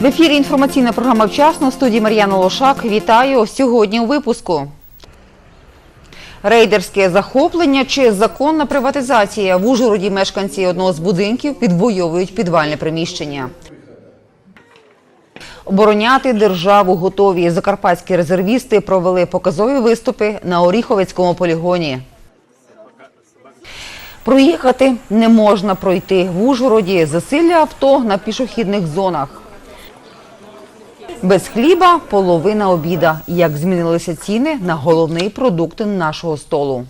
В ефірі інформаційна програма «Вчасно» в студії Мар'яна Лошак. Вітаю сьогодні у випуску. Рейдерське захоплення чи законна приватизація. В Ужгороді мешканці одного з будинків підвоюють підвальне приміщення. Обороняти державу готові. Закарпатські резервісти провели показові виступи на Оріховецькому полігоні. Проїхати не можна пройти. В Ужгороді засилля авто на пішохідних зонах. Без хліба половина обіда. Як змінилися ціни на головний продукт нашого столу.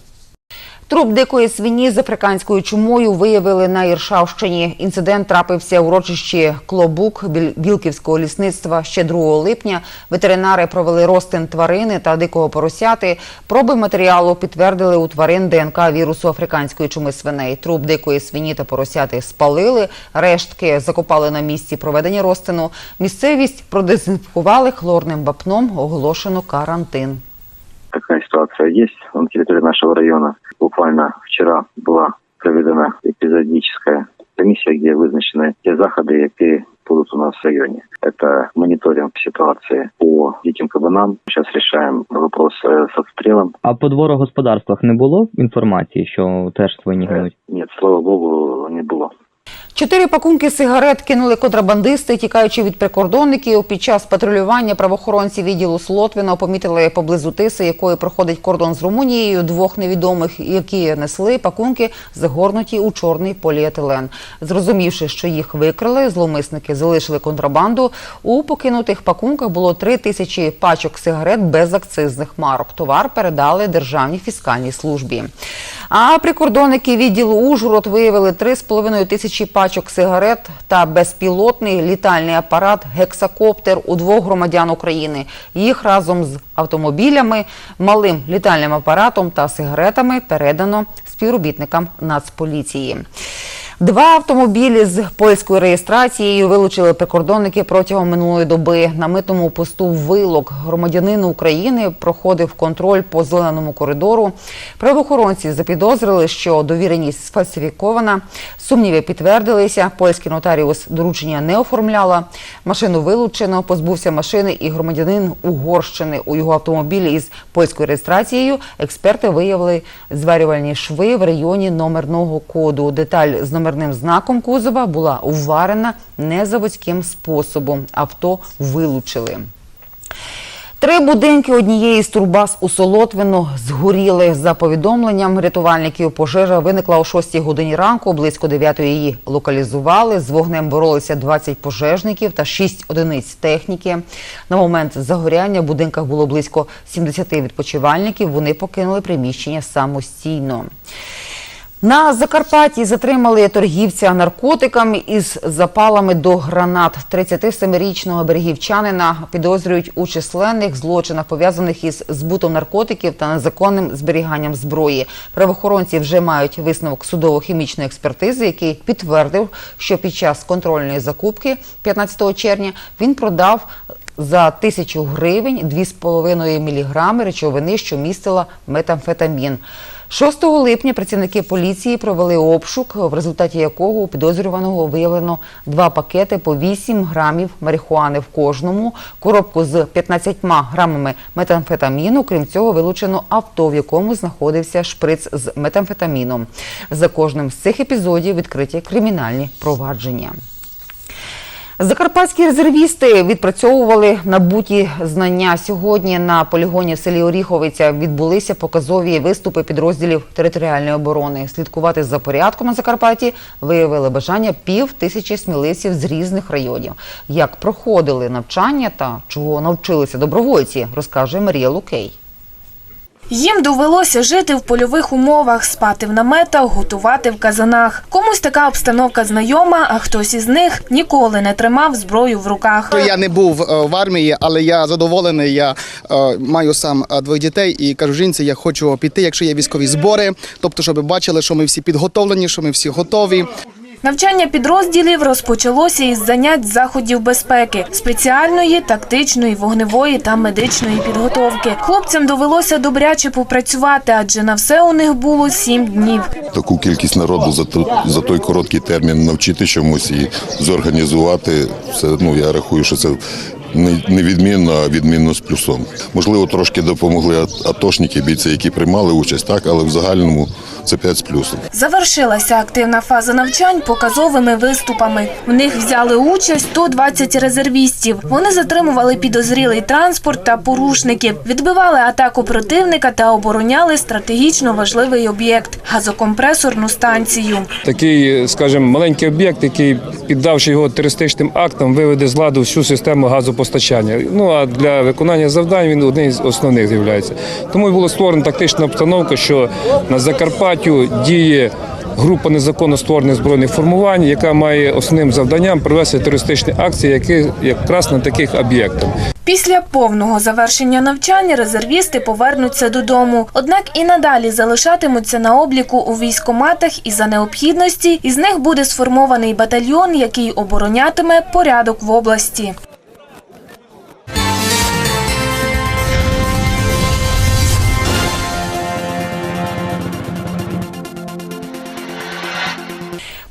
Труп дикої свині з африканською чумою виявили на Іршавщині. Інцидент трапився у урочищі Клобук Білківського лісництва ще 2 липня. Ветеринари провели розтин тварини та дикого поросяти. Проби матеріалу підтвердили у тварин ДНК вірусу африканської чуми свиней. Труп дикої свині та поросяти спалили. Рештки закопали на місці проведення розтину. Місцевість продезінфікували хлорним вапном. Оголошено карантин. такая ситуация есть на территории нашего района. Буквально вчера была проведена эпизодическая комиссия, где вызначены те заходы, які будут у нас в районе. Это мониторинг ситуации по диким кабанам. Сейчас решаем вопрос э, с отстрелом. А по дворогосподарствах не було інформації, що теж свині Э, гинуть? Нет, слава богу, не было. Чотири пакунки сигарет кинули контрабандисти, тікаючи від прикордонників. Під час патрулювання правоохоронці відділу Слотвіна помітили поблизу тиси, якою проходить кордон з Румунією, двох невідомих, які несли пакунки, загорнуті у чорний поліетилен. Зрозумівши, що їх викрили, зловмисники залишили контрабанду. У покинутих пакунках було три тисячі пачок сигарет без акцизних марок. Товар передали державній фіскальній службі. А прикордонники відділу Ужгород виявили 3,5 тисячі пачок сигарет та безпілотний літальний апарат гексакоптер у двох громадян України. Їх разом з автомобілями, малим літальним апаратом та сигаретами передано співробітникам Нацполіції. Два автомобілі з польською реєстрацією вилучили прикордонники протягом минулої доби. На митному посту вилок громадянин України проходив контроль по зеленому коридору. Правоохоронці запідозрили, що довіреність сфальсифікована. Сумніви підтвердилися. Польський нотаріус доручення не оформляла. Машину вилучено, позбувся машини і громадянин Угорщини. У його автомобілі із польською реєстрацією експерти виявили зварювальні шви в районі номерного коду. Деталь з номерним знаком кузова була уварена незаводським способом. Авто вилучили. Три будинки однієї з турбаз у Солотвино згоріли. За повідомленням рятувальників, пожежа виникла о 6 годині ранку. Близько 9 її локалізували. З вогнем боролися 20 пожежників та 6 одиниць техніки. На момент загоряння в будинках було близько 70 відпочивальників. Вони покинули приміщення самостійно. На Закарпатті затримали торгівця наркотиками із запалами до гранат. 37-річного берегівчанина підозрюють у численних злочинах, пов'язаних із збутом наркотиків та незаконним зберіганням зброї. Правоохоронці вже мають висновок судово-хімічної експертизи, який підтвердив, що під час контрольної закупки 15 червня він продав за тисячу гривень 2,5 міліграми речовини, що містила метамфетамін. 6 липня працівники поліції провели обшук, в результаті якого у підозрюваного виявлено два пакети по 8 грамів марихуани в кожному, коробку з 15 грамами метамфетаміну. Крім цього, вилучено авто, в якому знаходився шприц з метамфетаміном. За кожним з цих епізодів відкриті кримінальні провадження. Закарпатські резервісти відпрацьовували набуті знання. Сьогодні на полігоні в селі Оріховиця відбулися показові виступи підрозділів територіальної оборони. Слідкувати за порядком на Закарпатті виявили бажання пів тисячі сміливців з різних районів. Як проходили навчання та чого навчилися добровольці, розкаже Марія Лукей. Їм довелося жити в польових умовах, спати в наметах, готувати в казанах. Комусь така обстановка знайома, а хтось із них ніколи не тримав зброю в руках. Я не був е, в армії, але я задоволений. Я е, маю сам е, двоє дітей і кажу жінці, я хочу піти, якщо є військові збори, тобто, щоб бачили, що ми всі підготовлені, що ми всі готові. Навчання підрозділів розпочалося із занять заходів безпеки, спеціальної, тактичної, вогневої та медичної підготовки. Хлопцям довелося добряче попрацювати, адже на все у них було сім днів. таку кількість народу за той короткий термін навчити чомусь і зорганізувати. Це ну я рахую, що це не відмінно, а відмінно з плюсом. Можливо, трошки допомогли атошники, бійці, які приймали участь, так, але в загальному це 5 з плюсом. Завершилася активна фаза навчань показовими виступами. В них взяли участь 120 резервістів. Вони затримували підозрілий транспорт та порушників, відбивали атаку противника та обороняли стратегічно важливий об'єкт газокомпресорну станцію. Такий, скажімо, маленький об'єкт, який, піддавши його терористичним актам, виведе з ладу всю систему газопостачання. Ну а для виконання завдань він один з основних з'являється. Тому і була створена тактична обстановка, що на Закарпаттю діє. Група незаконно створених збройних формувань, яка має основним завданням провести терористичні акції, які якраз на таких об'єктах. Після повного завершення навчання резервісти повернуться додому. Однак і надалі залишатимуться на обліку у військоматах і за необхідності із них буде сформований батальйон, який оборонятиме порядок в області.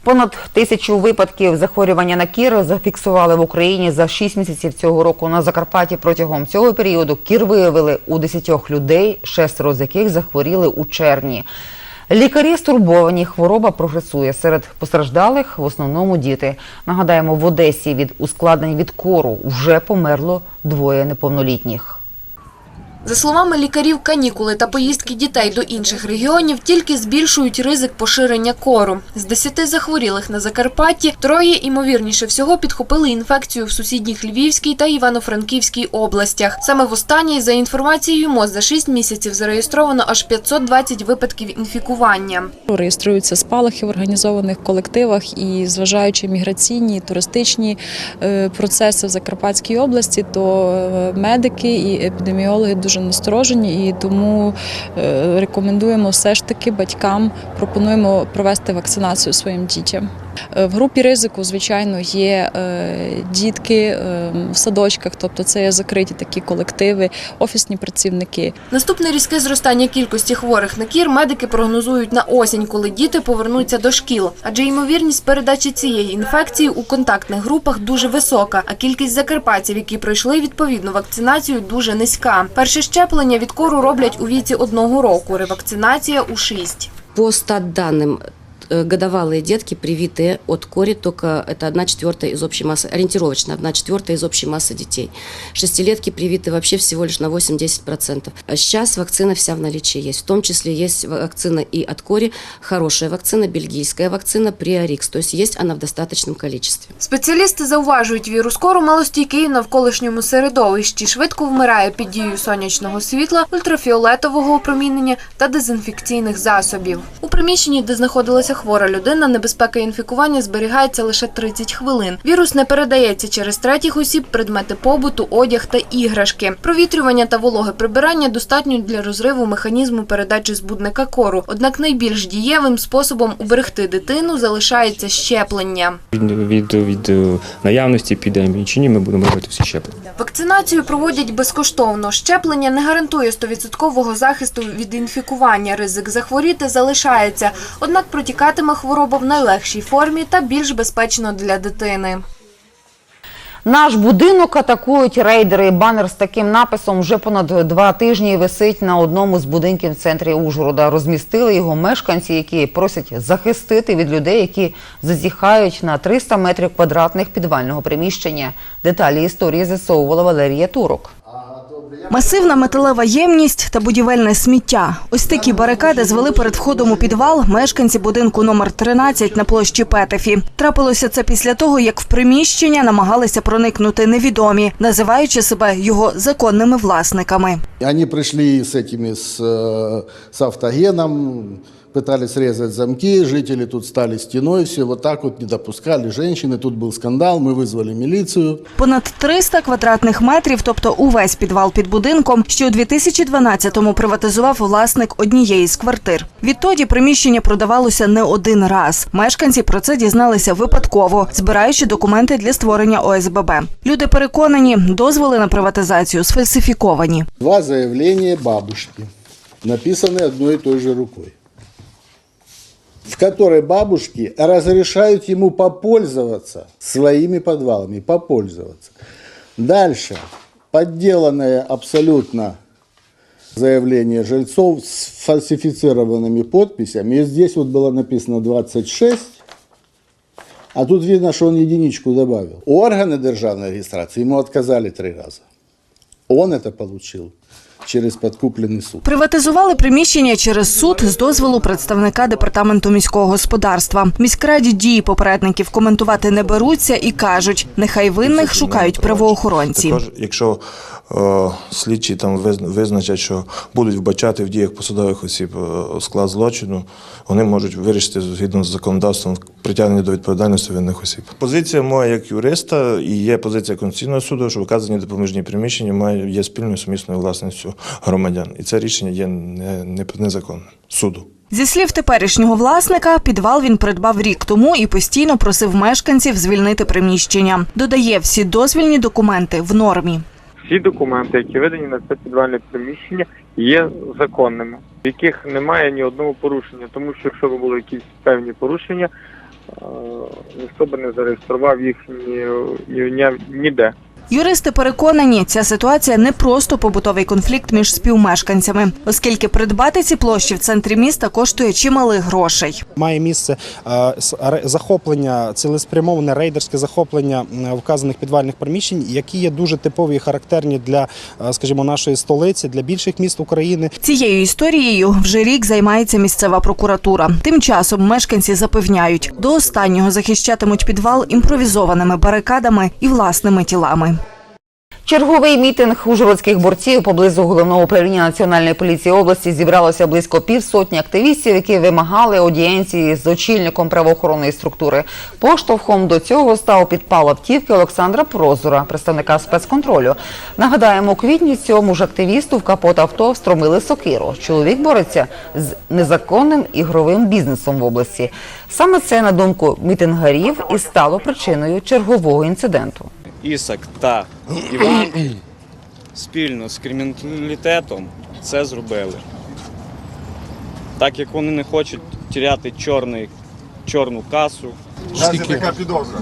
Понад тисячу випадків захворювання на кір зафіксували в Україні за 6 місяців цього року. На Закарпатті протягом цього періоду кір виявили у 10 людей, шестеро з яких захворіли у червні. Лікарі стурбовані, хвороба прогресує. Серед постраждалих в основному діти. Нагадаємо, в Одесі від ускладнень від кору вже померло двоє неповнолітніх. За словами лікарів, канікули та поїздки дітей до інших регіонів тільки збільшують ризик поширення кору. З 10 захворілих на Закарпатті троє, імовірніше всього, підхопили інфекцію в сусідніх Львівській та Івано-Франківській областях. Саме в останній, за інформацією МОЗ, за 6 місяців зареєстровано аж 520 випадків інфікування. Реєструються спалахи в організованих колективах і зважаючи міграційні туристичні е, процеси в Закарпатській області, то е, медики і епідеміологи дуже насторожені, і тому е, рекомендуємо все ж таки батькам пропонуємо провести вакцинацію своїм дітям. Е, В групі ризику, звичайно, є е, дітки е, в садочках, тобто це є закриті такі колективи, офісні працівники. Наступне різке зростання кількості хворих на кір медики прогнозують на осінь, коли діти повернуться до шкіл. Адже ймовірність передачі цієї інфекції у контактних групах дуже висока, а кількість закарпатців, які пройшли відповідну вакцинацію, дуже низька. Перше щеплення від кору роблять у віці одного року, ревакцинація у шість. По э, годовалые детки, привитые от кори, только это 1 четвертая из общей массы, ориентировочно 1 четвертая из общей массы детей. Шестилетки привиты вообще всего лишь на 8-10%. А Сейчас вакцина вся в наличии есть. В том числе есть вакцина и от кори, хорошая вакцина, бельгийская вакцина, Приорикс. То есть есть она в достаточном количестве. Спеціалісти зауважують, вірус кору малостійкий в навколишньому середовищі, швидко вмирає під дією сонячного світла, ультрафіолетового опромінення та дезінфекційних засобів. У приміщенні, де знаходилася хвора людина, небезпека інфікування зберігається лише 30 хвилин. Вірус не передається через третіх осіб, предмети побуту, одяг та іграшки. Провітрювання та вологе прибирання достатньо для розриву механізму передачі збудника кору. Однак найбільш дієвим способом уберегти дитину залишається щеплення. Від, від, від е, наявності епідемії чи ні, ми будемо робити всі щеплення. Вакцинацію проводять безкоштовно. Щеплення не гарантує 100% захисту від інфікування. Ризик захворіти залишається. Однак протікатиме хвороба в найлегшій формі та більш безпечно для дитини. Наш будинок атакують рейдери. Банер з таким написом вже понад два тижні висить на одному з будинків в центрі Ужгорода. Розмістили його мешканці, які просять захистити від людей, які зазіхають на 300 метрів квадратних підвального приміщення. Деталі історії з'ясовувала Валерія Турок. Масивна металева ємність та будівельне сміття. Ось такі барикади звели перед входом у підвал мешканці будинку номер 13 на площі Петефі. Трапилося це після того, як в приміщення намагалися проникнути невідомі, називаючи себе його законними власниками. Вони пришли з цими, з, з автогеном, пытались срезать замки, жители тут стали стеной, все вот так вот не допускали женщины, тут был скандал, мы вызвали милицию. Понад 300 квадратних метрів, тобто увесь підвал під будинком, що у 2012-му приватизував власник однієї з квартир. Відтоді приміщення продавалося не один раз. Мешканці про це дізналися випадково, збираючи документи для створення ОСББ. Люди переконані, дозволи на приватизацію сфальсифіковані. Два заявления бабушки, написанные одной и той же рукой, В которой бабушки разрешают ему попользоваться своими подвалами, попользоваться. Дальше, подделанное абсолютно заявление жильцов с фальсифицированными подписями. И здесь вот было написано 26, а тут видно, что он единичку добавил. Органы державной регистрации ему отказали три раза. Он это получил через підкуплений суд. Приватизували приміщення через суд з дозволу представника департаменту міського господарства. Міськраді дії попередників коментувати не беруться і кажуть, нехай винних шукають правоохоронці. Також, якщо слідчі там виз- визначать, що будуть вбачати в діях посадових осіб е, склад злочину, вони можуть вирішити згідно з законодавством притягнення до відповідальності винних осіб. Позиція моя як юриста і є позиція Конституційного суду, що вказані допоміжні приміщення мають є спільною сумісною власністю громадян. І це рішення є не, не, незаконним суду. Зі слів теперішнього власника, підвал він придбав рік тому і постійно просив мешканців звільнити приміщення. Додає, всі дозвільні документи в нормі. Всі документи, які видані на це підвальне приміщення, є законними, в яких немає ні одного порушення. Тому що якщо б були якісь певні порушення, е, ніхто би не зареєстрував їх ні, ні, ні, ніде. Юристи переконані, ця ситуація не просто побутовий конфлікт між співмешканцями, оскільки придбати ці площі в центрі міста коштує чималих грошей. Має місце е, захоплення, цілеспрямоване рейдерське захоплення вказаних підвальних приміщень, які є дуже типові і характерні для, е, скажімо, нашої столиці, для більших міст України. Цією історією вже рік займається місцева прокуратура. Тим часом мешканці запевняють, до останнього захищатимуть підвал імпровізованими барикадами і власними тілами. Черговий мітинг ужгородських борців поблизу головного управління національної поліції області зібралося близько півсотні активістів, які вимагали аудієнції з очільником правоохоронної структури. Поштовхом до цього став підпал автівки Олександра Прозора, представника спецконтролю. Нагадаємо, у квітні цьому ж активісту в капот авто встромили сокиру. Чоловік бореться з незаконним ігровим бізнесом в області. Саме це, на думку мітингарів, і стало причиною чергового інциденту. Ісак та Іван спільно з криміналітетом це зробили. Так як вони не хочуть тіряти чорний, чорну касу. У нас є така підозра.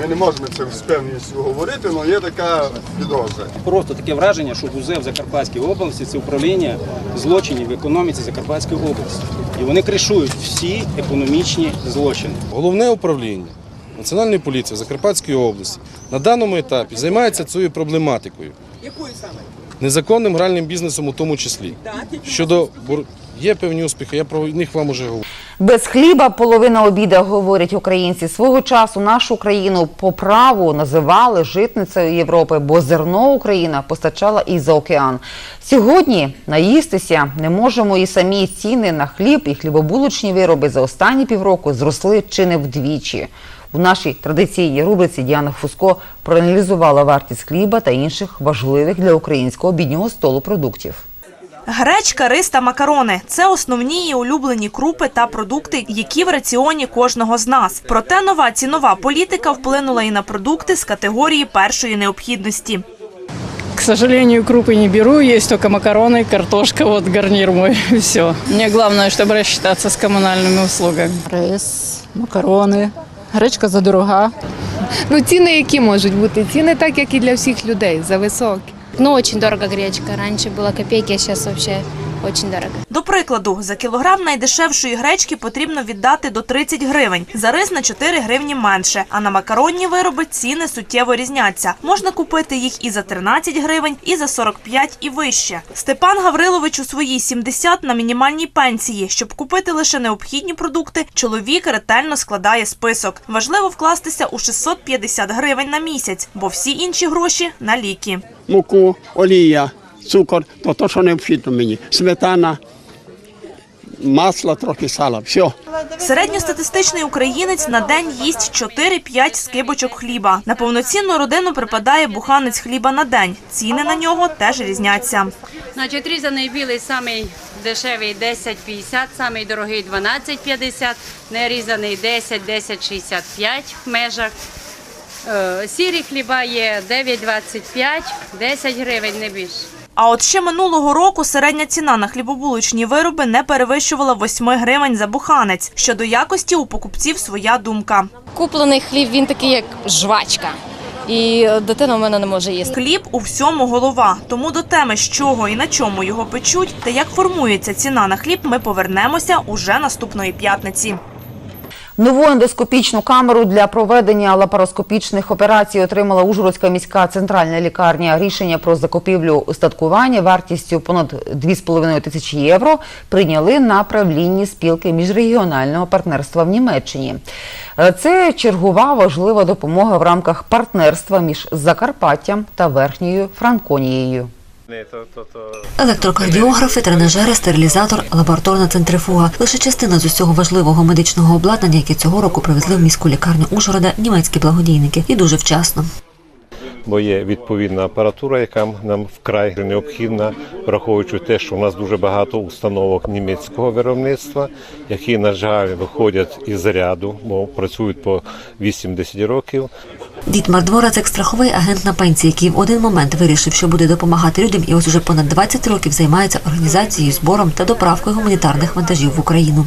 Ми не можемо це з певністю говорити, але є така підозра. Просто таке враження, що ГУЗЕ в Закарпатській області це управління злочинів в економіці Закарпатської області. І вони кришують всі економічні злочини. Головне управління Національної поліції Закарпатської області на даному етапі займається цією проблематикою. Якою саме? Незаконним гральним бізнесом у тому числі. Щодо є певні успіхи, я про них вам уже говорю. Без хліба половина обіда, говорять українці. Свого часу нашу країну по праву називали житницею Європи, бо зерно Україна постачала і за океан. Сьогодні наїстися не можемо і самі ціни на хліб і хлібобулочні вироби за останні півроку зросли чи не вдвічі. У нашій традиційній рубриці Діана Фуско проаналізувала вартість хліба та інших важливих для українського біднього столу продуктів. Гречка, рис та макарони це основні і улюблені крупи та продукти, які в раціоні кожного з нас. Проте нова цінова політика вплинула і на продукти з категорії першої необхідності. К сожалению, крупы не беру, есть только макароны, картошка, вот гарнир мой, все. Мне главное, чтобы рассчитаться с коммунальными услугами. Рис, макарони, гречка задорога. Ну, ціни які можуть бути? Ціни так, як і для всіх людей, за високі. Ну, очень дорого гречка. Раньше была копейки, а сейчас вообще очень дорого. До прикладу, за кілограм найдешевшої гречки потрібно віддати до 30 гривень. За рис на 4 гривні менше. А на макаронні вироби ціни суттєво різняться. Можна купити їх і за 13 гривень, і за 45 і вище. Степан Гаврилович у свої 70 на мінімальній пенсії. Щоб купити лише необхідні продукти, чоловік ретельно складає список. Важливо вкластися у 650 гривень на місяць, бо всі інші гроші на ліки. муку, олія, цукор, то те, що необхідно мені. Сметана, масла, трохи сала. Все. Середньостатистичний українець на день їсть 4-5 скибочок хліба. На повноцінну родину припадає буханець хліба на день. Ціни на нього теж різняться. Значить, різаний білий самий дешевий 10,50, самий дорогий 12,50, нерізаний 10, 10,65 в межах. Е, Сірі хліба є 9,25, 10 гривень, не більше. А от ще минулого року середня ціна на хлібобулочні вироби не перевищувала 8 гривень за буханець. Щодо якості у покупців своя думка. Куплений хліб він такий як жвачка. І дитина в мене не може їсти. Хліб у всьому голова. Тому до теми, з чого і на чому його печуть, та як формується ціна на хліб, ми повернемося уже наступної п'ятниці. Нову ендоскопічну камеру для проведення лапароскопічних операцій отримала Ужгородська міська центральна лікарня. Рішення про закупівлю устаткування вартістю понад 2,5 тисячі євро прийняли на правлінні спілки міжрегіонального партнерства в Німеччині. Це чергова важлива допомога в рамках партнерства між Закарпаттям та Верхньою Франконією. Електрокардіографи, тренажери, стерилізатор, лабораторна центрифуга лише частина з усього важливого медичного обладнання, яке цього року привезли в міську лікарню Ужгорода німецькі благодійники, і дуже вчасно. Бо є відповідна апаратура, яка нам вкрай необхідна, враховуючи те, що у нас дуже багато установок німецького виробництва, які, на жаль, виходять із ряду, бо працюють по 8-10 років. Дітмар Дворацек – страховий агент на пенсії, який в один момент вирішив, що буде допомагати людям, і ось уже понад 20 років займається організацією, збором та доправкою гуманітарних вантажів в Україну.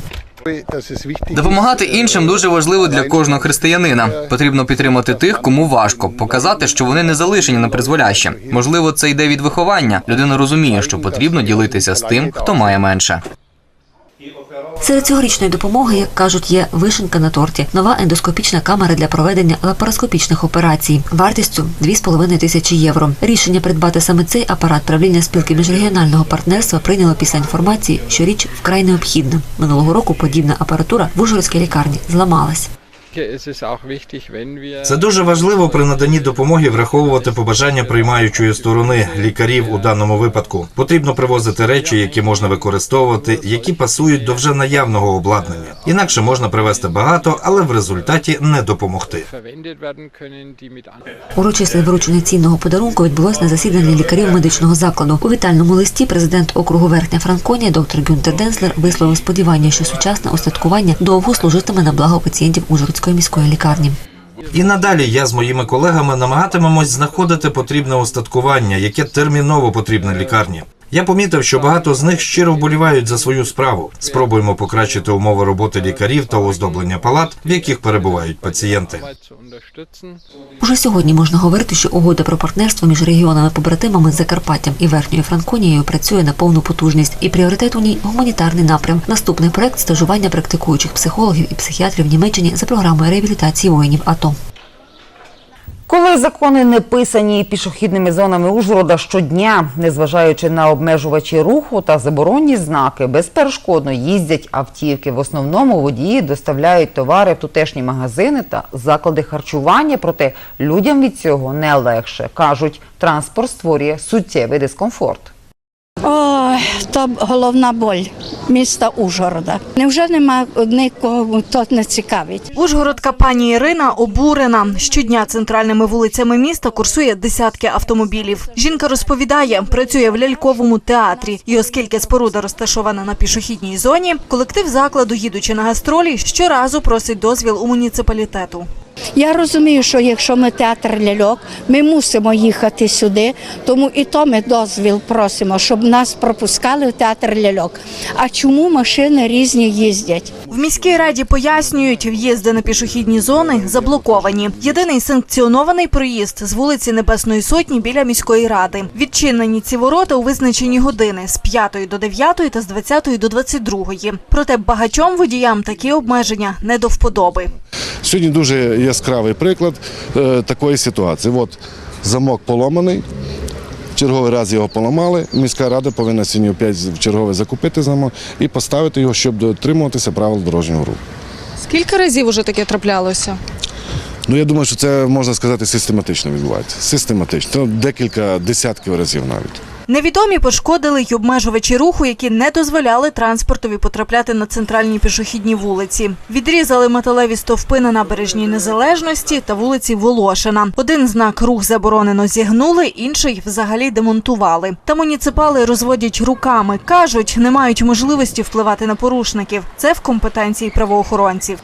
Допомагати іншим дуже важливо для кожного християнина. Потрібно підтримати тих, кому важко, показати, що вони не залишені на призволяще. Можливо, це йде від виховання. Людина розуміє, що потрібно ділитися з тим, хто має менше. Серед цьогорічної допомоги, як кажуть, є вишенка на торті, нова ендоскопічна камера для проведення лапароскопічних операцій вартістю 2,5 тисячі євро. Рішення придбати саме цей апарат правління спілки міжрегіонального партнерства прийняло після інформації, що річ вкрай необхідна. Минулого року подібна апаратура в Ужгородській лікарні зламалась. Це дуже важливо при наданні допомоги враховувати побажання приймаючої сторони лікарів у даному випадку. Потрібно привозити речі, які можна використовувати, які пасують до вже наявного обладнання. Інакше можна привезти багато, але в результаті не допомогти. Урочисте вручення цінного подарунку відбулось на засіданні лікарів медичного закладу. У вітальному листі президент округу Верхня Франконія доктор Гюнтер Денслер висловив сподівання, що сучасне устаткування довго служитиме на благо пацієнтів Ужгородської міської лікарні. І надалі я з моїми колегами намагатимемось знаходити потрібне устаткування, яке терміново потрібне лікарні. Я помітив, що багато з них щиро вболівають за свою справу. Спробуємо покращити умови роботи лікарів та оздоблення палат, в яких перебувають пацієнти. Уже сьогодні можна говорити, що угода про партнерство між регіонами-побратимами Закарпаттям і Верхньою Франконією працює на повну потужність, і пріоритет у ній гуманітарний напрям. Наступний проект стажування практикуючих психологів і психіатрів в Німеччині за програмою реабілітації воїнів АТО. Коли закони не писані пішохідними зонами Ужгорода щодня, незважаючи на обмежувачі руху та заборонні знаки, безперешкодно їздять автівки. В основному водії доставляють товари в тутешні магазини та заклади харчування. Проте людям від цього не легше. кажуть, транспорт створює суттєвий дискомфорт. То головна боль міста Ужгорода. Невже нема нікого, хто не цікавить? Ужгородка пані Ірина обурена. Щодня центральними вулицями міста курсує десятки автомобілів. Жінка розповідає, працює в ляльковому театрі. І оскільки споруда розташована на пішохідній зоні, колектив закладу, їдучи на гастролі, щоразу просить дозвіл у муніципалітету. Я розумію, що якщо ми театр ляльок, ми мусимо їхати сюди, тому і то ми дозвіл просимо, щоб нас пропускали в театр ляльок. А чому машини різні їздять? В міській раді пояснюють, в'їзди на пішохідні зони заблоковані. Єдиний санкціонований проїзд з вулиці Небесної Сотні біля міської ради. Відчинені ці ворота у визначені години з 5 до 9 та з 20 до 22. Проте багатьом водіям такі обмеження не до вподоби. Сьогодні дуже яскравий приклад е, такої ситуації. От замок поломаний. Черговий раз його поламали. Міська рада повинна сьогодні опять в чергове закупити замок і поставити його, щоб дотримуватися правил дорожнього руху. Скільки разів уже таке траплялося? Ну я думаю, що це можна сказати систематично відбувається. Систематично. Декілька десятків разів навіть. Невідомі пошкодили й обмежувачі руху, які не дозволяли транспортові потрапляти на центральні пішохідні вулиці. Відрізали металеві стовпи на набережній Незалежності та вулиці Волошина. Один знак рух заборонено зігнули, інший взагалі демонтували. Та муніципали розводять руками. кажуть, не мають можливості впливати на порушників. Це в компетенції правоохоронців.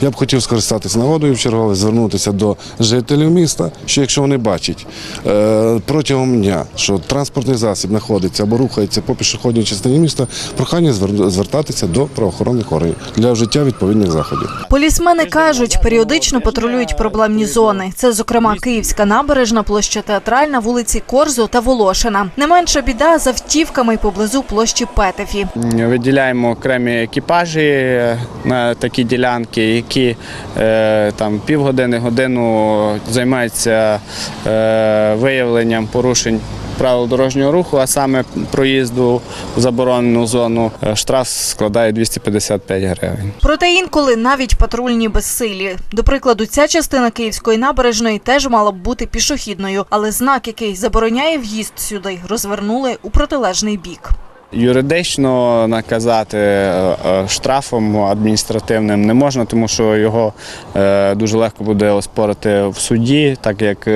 Я б хотів скористатися нагодою в чергове, звернутися до жителів міста, що якщо вони бачать е, протягом дня, що транспортний засіб знаходиться або рухається по пішохідній частині міста, прохання звер- звертатися до правоохоронних органів для вжиття відповідних заходів. Полісмени кажуть, періодично патрулюють проблемні зони. Це, зокрема, Київська набережна, площа Театральна, вулиці Корзу та Волошина. Не менша біда з автівками поблизу площі Петефі. Виділяємо окремі екіпажі е, на такі ділянки, які е, там півгодини, годину займаються е, виявленням порушень. Правил дорожнього руху, а саме проїзду в заборонену зону, Е, штраф складає 255 гривень. Проте інколи навіть патрульні безсилі. До прикладу, ця частина Київської набережної теж мала б бути пішохідною, але знак, який забороняє в'їзд сюди, розвернули у протилежний бік. Юридично наказати е, е, штрафом адміністративним не можна, тому що його е, дуже легко буде оспорити в суді, так як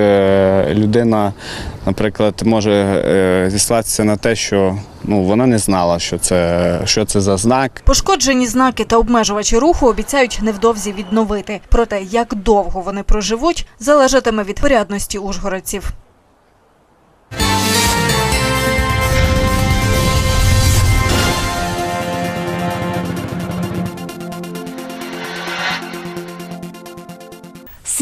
людина, наприклад, може зіслатися на те, що ну, вона не знала, що це, що це за знак. Пошкоджені знаки та обмежувачі руху обіцяють невдовзі відновити. Проте як довго вони проживуть, залежатиме від порядності ужгородців.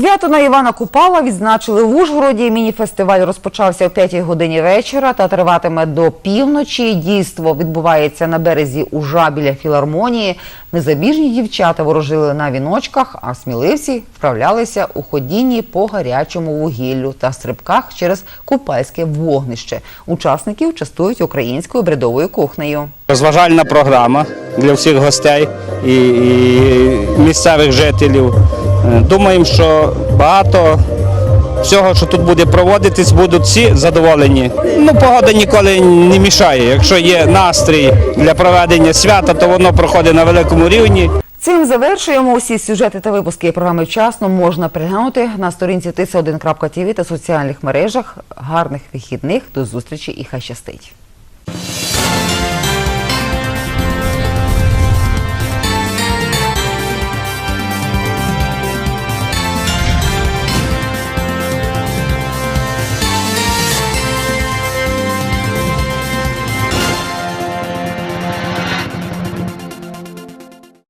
Свято на Івана Купала відзначили в Ужгороді. Міні-фестиваль розпочався о 5 годині вечора та триватиме до півночі. Дійство відбувається на березі Ужа біля філармонії. Незабіжні дівчата ворожили на віночках, а сміливці вправлялися у ходінні по гарячому вугіллю та стрибках через купальське вогнище. Учасників частують українською бредовою кухнею. Розважальна програма для всіх гостей і місцевих жителів. Е, Думаємо, що багато всього, що тут буде проводитись, будуть всі задоволені. Ну, погода ніколи не мішає. Якщо є настрій для проведення свята, то воно проходить на великому рівні. Цим завершуємо усі сюжети та випуски програми вчасно можна переглянути на сторінці tisa1.tv та соціальних мережах. Гарних вихідних до зустрічі і хай щастить.